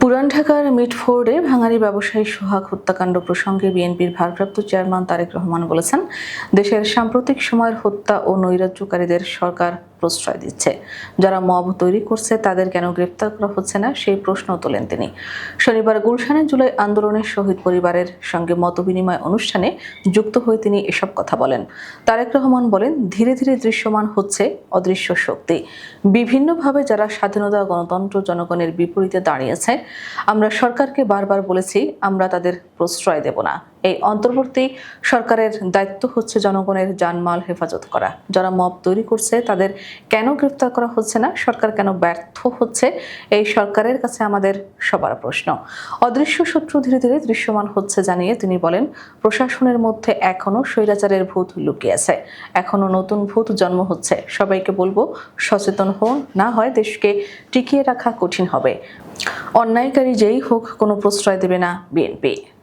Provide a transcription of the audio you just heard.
পুরান ঢাকার মিটফোর্ডে ভাঙারি ব্যবসায়ী সোহাগ হত্যাকাণ্ড প্রসঙ্গে বিএনপির ভারপ্রাপ্ত চেয়ারম্যান তারেক রহমান বলেছেন, দেশের সাম্প্রতিক সময়ের হত্যা ও নৈরাজ্যকারীদের সরকার প্রশ্রয় দিচ্ছে। যারা মব তৈরি করছে, তাদের কেন গ্রেপ্তার করা হচ্ছে না? সেই প্রশ্ন তোলেন তিনি। শনিবার গুলশানে জুলাই আন্দোলনের শহীদ পরিবারের সঙ্গে মতবিনিময় অনুষ্ঠানে যুক্ত হয়ে তিনি এসব কথা বলেন। তারেক রহমান বলেন, ধীরে ধীরে দৃশ্যমান হচ্ছে অদৃশ্য শক্তি। বিভিন্নভাবে যারা স্বাধীনতা, গণতন্ত্র, জনগণের বিপরীতে দাঁড়িয়েছে আমরা সরকারকে বারবার বলেছি, আমরা তাদের প্রশ্রয় দেব না। এই অন্তর্বর্তী সরকারের দায়িত্ব হচ্ছে জনগণের জানমাল হেফাজত করা। যারা মব তৈরি করছে, তাদের কেন গ্রেফতার করা হচ্ছে না? সরকার কেন ব্যর্থ হচ্ছে? এই সরকারের কাছে আমাদের সবার প্রশ্ন। অদৃশ্য শত্রু ধীরে ধীরে দৃশ্যমান হচ্ছে জানিয়ে তিনি বলেন, প্রশাসনের মধ্যে এখনও স্বৈরাচারের ভূত লুকিয়ে আছে। এখনও নতুন ভূত জন্ম হচ্ছে। সবাইকে বলব, সচেতন হন। না হয় দেশকে টিকিয়ে রাখা কঠিন হবে। অন্যায়কারী যেই হোক কোনো প্রশ্রয় দেবে না বিএনপি।